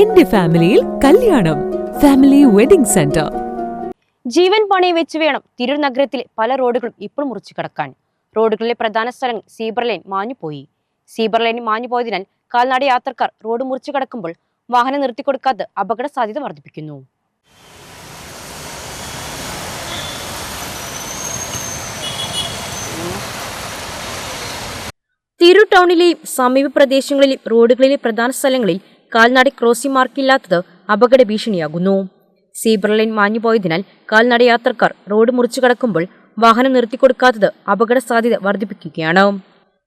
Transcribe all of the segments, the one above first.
എന്റെ ഫാമിലിയിൽ കല്യാണം. ഫാമിലി വെഡിംഗ് സെന്റർ ജീവൻ പണി വെച്ച് വേണം തിരൂർ നഗരത്തിലെ പല റോഡുകളും ഇപ്പോൾ മുറിച്ചു കടക്കാൻ. റോഡുകളിലെ പ്രധാന സ്ഥലങ്ങൾ സീബർ ലൈൻ മാഞ്ഞുപോയി സീബർ ലൈൻ മാഞ്ഞുപോയതിനാൽ കാൽനട യാത്രക്കാർ റോഡ് മുറിച്ചു കടക്കുമ്പോൾ വാഹനം നിർത്തിക്കൊടുക്കാതെ അപകട സാധ്യത വർദ്ധിപ്പിക്കുന്നു. തിരു ടൗണിലെയും സമീപ പ്രദേശങ്ങളിലെയും റോഡുകളിലെ പ്രധാന സ്ഥലങ്ങളിൽ കാൽനട ക്രോസിംഗ് മാർക്കില്ലാത്തത് അപകട ഭീഷണിയാകുന്നു. സീബ്ര ലൈൻ മാഞ്ഞുപോയതിനാൽ കാൽനട യാത്രക്കാർ റോഡ് മുറിച്ചു കടക്കുമ്പോൾ വാഹനം നിർത്തിക്കൊടുക്കാത്തത് അപകട സാധ്യത വർദ്ധിപ്പിക്കുകയാണ്.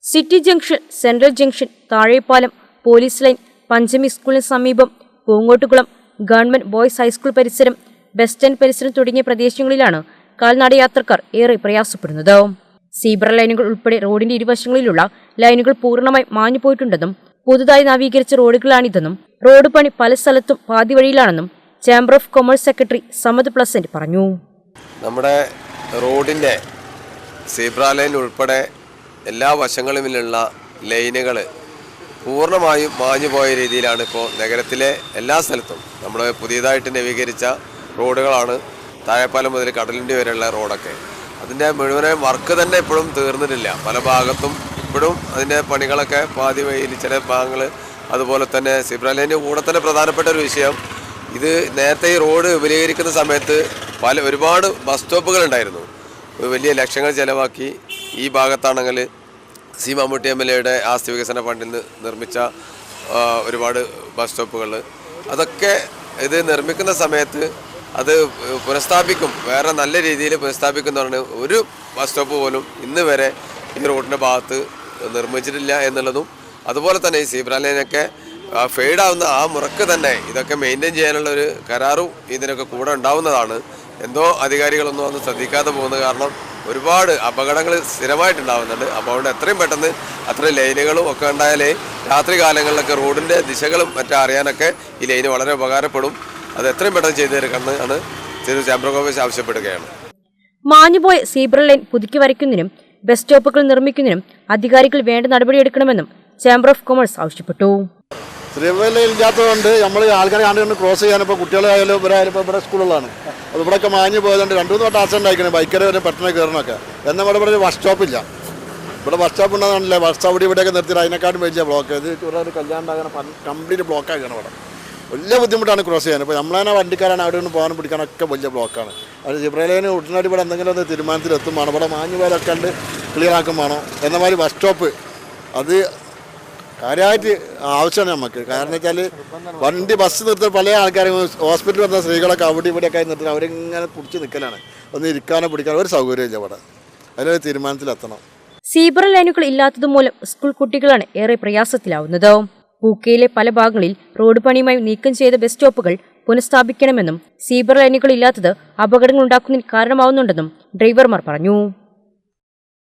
City junction central junction Thazhepalam police line Panchami സ്കൂളിന് സമീപം Poongottukulam government boys high school പരിസരം ബസ് സ്റ്റാൻഡ് പരിസരം തുടങ്ങിയ പ്രദേശങ്ങളിലാണ് കാൽനട യാത്രക്കാർ ഏറെ പ്രയാസപ്പെടുന്നത്. സീബ്ര ലൈനുകൾ ഉൾപ്പെടെ റോഡിന്റെ ഇരുവശങ്ങളിലുള്ള ലൈനുകൾ പൂർണമായി മാഞ്ഞുപോയിട്ടുണ്ടെന്നും പുതുതായി നവീകരിച്ച റോഡുകളാണിതെന്നും റോഡ് പണി പല സ്ഥലത്തും പാതി വഴിയിലാണെന്നും chamber of commerce secretary Samad Pleasant പറഞ്ഞു. നമ്മുടെ റോഡിന്റെ സീബ്ര ലൈൻ ഉൾപ്പെടെ എല്ലാ വശങ്ങളിലുള്ള ലൈനുകൾ പൂർണമായും മാഞ്ഞു പോയ രീതിയിലാണ് ഇപ്പോൾ നഗരത്തിലെ എല്ലാ സ്ഥലത്തും നമ്മൾ പുതിയതായിട്ട് നവീകരിച്ച റോഡുകളാണ് താഴെപ്പാലം മുതൽ കടലിന്റെ വരെയുള്ള റോഡൊക്കെ. അതിന്റെ മുഴുവനായ വർക്ക് തന്നെ ഇപ്പോഴും തീർന്നിട്ടില്ല. പല ഭാഗത്തും ഇപ്പോഴും അതിന്റെ പണികളൊക്കെ പാതി വഴിയിൽ ചില ഭാഗങ്ങൾ അതുപോലെ തന്നെ സീബ്ര ലൈന്റെ കൂടെ തന്നെ പ്രധാനപ്പെട്ട ഒരു വിഷയം. ഇത് നേരത്തെ ഈ റോഡ് വിപുലീകരിക്കുന്ന സമയത്ത് പല ഒരുപാട് ബസ് സ്റ്റോപ്പുകൾ ഉണ്ടായിരുന്നു. വലിയ ലക്ഷങ്ങൾ ചിലവാക്കി. ഈ ഭാഗത്താണെങ്കിൽ സി മമ്മൂട്ടി എം എൽ എയുടെ ആസ്തി വികസന ഫണ്ടിൽ നിന്ന് നിർമ്മിച്ച ഒരുപാട് ബസ് സ്റ്റോപ്പുകൾ. അതൊക്കെ ഇത് നിർമ്മിക്കുന്ന സമയത്ത് അത് പുനഃസ്ഥാപിക്കും. വേറെ നല്ല രീതിയിൽ പുനഃസ്ഥാപിക്കുന്നതാണ് ഒരു ബസ് സ്റ്റോപ്പ് പോലും ഇന്ന് വരെ ഈ റോഡിന്റെ ഭാഗത്ത് നിർമ്മിച്ചിട്ടില്ല എന്നുള്ളതും അതുപോലെ തന്നെ ഈ സീബ്ര ലൈനൊക്കെ ഫെയ്ഡാവുന്ന ആ മുറക്ക് തന്നെ ഇതൊക്കെ മെയിന്റെയിൻ ചെയ്യാനുള്ള ഒരു കരാറും ഇതിനൊക്കെ കൂടെ ഉണ്ടാവുന്നതാണ്. എന്തോ അധികാരികളൊന്നും അന്ന് ശ്രദ്ധിക്കാതെ പോകുന്നത് കാരണം ഒരുപാട് അപകടങ്ങൾ സ്ഥിരമായിട്ടുണ്ടാവുന്നുണ്ട്. അപ്പോൾ അതുകൊണ്ട് എത്രയും പെട്ടെന്ന് അത്ര ലൈനുകളും ഒക്കെ ഉണ്ടായാലേ രാത്രി കാലങ്ങളിലൊക്കെ റോഡിന്റെ ദിശകളും മറ്റും അറിയാനൊക്കെ ഈ ലൈന് വളരെ ഉപകാരപ്പെടും. അത് എത്രയും പെട്ടെന്ന് ചെയ്തു തീർക്കണമെന്ന് ആണ് തിരു ആവശ്യപ്പെടുകയാണ്. മാഞ്ഞുപോയ സീബ്ര ലൈൻ പുതുക്കി വരയ്ക്കുന്നതിനും ബസ് സ്റ്റോപ്പുകൾ നിർമ്മിക്കുന്നതിനും അധികാരികൾ വേണ്ട നടപടിയെടുക്കണമെന്നും ചേംബർ ഓഫ് കൊമേഴ്സ് ആവശ്യപ്പെട്ടു. സ്ത്രീവേല ഇല്ലാത്തതുകൊണ്ട് നമ്മൾ ആൾക്കാരെ കണ്ട് കണ്ട് ക്രോസ് ചെയ്യാൻ ഇപ്പോൾ കുട്ടികളായാലും ഇവരായാലും ഇപ്പോൾ ഇവിടെ സ്കൂളുകളാണ്. അത് ഇവിടെയൊക്കെ മാഞ്ഞു പോയതുകൊണ്ട് രണ്ട് മൂന്ന് വട്ടം ആക്സിഡന്റ് ആയിക്കണേ. ബൈക്കരെ വരെ പെട്ടെന്ന് കയറണമൊക്കെ എന്നാൽ ഇവിടെ ഇവിടെ ബസ് സ്റ്റോപ്പില്ല ഇവിടെ ബസ് സ്റ്റോപ്പ് ഉണ്ടെന്നാണല്ലേ ബസ് സ്റ്റോപ്പ് ഇവിടെയൊക്കെ നിർത്തിയിട്ട് അതിനെക്കാട്ടും വലിയ ബ്ലോക്ക് ഇത് ഒരു കല്യാണം കംപ്ലീറ്റ് ബ്ലോക്ക് ആക്കുകയാണ് ഇവിടെ. വലിയ ബുദ്ധിമുട്ടാണ് ക്രോസ് ചെയ്യാൻ ഇപ്പോൾ നമ്മളെ വണ്ടിക്കാരാണ് അവിടെ നിന്ന് പോകാനും പിടിക്കാനൊക്കെ വലിയ ബ്ലോക്കാണ്. അത് ജിബ്രയിലേന് ഉടനടി ഇവിടെ എന്തെങ്കിലും ഒന്ന് തീരുമാനത്തിലെത്തും വേണം. ഇവിടെ മാഞ്ഞു പോയാലൊക്കെ ഉണ്ട് ക്ലിയർ ആക്കും വേണം. എന്ന മാതിരി ബസ് സ്റ്റോപ്പ് അത് കാര്യമായിട്ട് ആവശ്യമാണ് നമുക്ക്. കാരണം വെച്ചാൽ വണ്ടി ബസ് നിർത്തി പല ആൾക്കാരും ഹോസ്പിറ്റലിൽ വന്ന സ്ത്രീകളൊക്കെ അവിടെ ഇവിടെയൊക്കെ ആയി നിർത്തി അവരിങ്ങനെ പിടിച്ച് നിൽക്കലാണ് ഒന്ന് ഇരിക്കാനോ പിടിക്കാനോ ഒരു സൗകര്യമില്ല ഇവിടെ. അതിനൊരു തീരുമാനത്തിലെത്തണം. സീബ്ര ലൈനുകൾ ഇല്ലാത്തതുമൂലം സ്കൂൾ കുട്ടികളാണ് ഏറെ പ്രയാസത്തിലാവുന്നത്. പൂക്കയിലെ പല ഭാഗങ്ങളിൽ റോഡ് പണിയുമായി നീക്കം ചെയ്ത ബസ് സ്റ്റോപ്പുകൾ പുനഃസ്ഥാപിക്കണമെന്നും സീബർ ലൈനുകൾ ഇല്ലാത്തത് അപകടങ്ങൾ ഉണ്ടാക്കുന്നതിന് കാരണമാവുന്നുണ്ടെന്നും ഡ്രൈവർമാർ പറഞ്ഞു.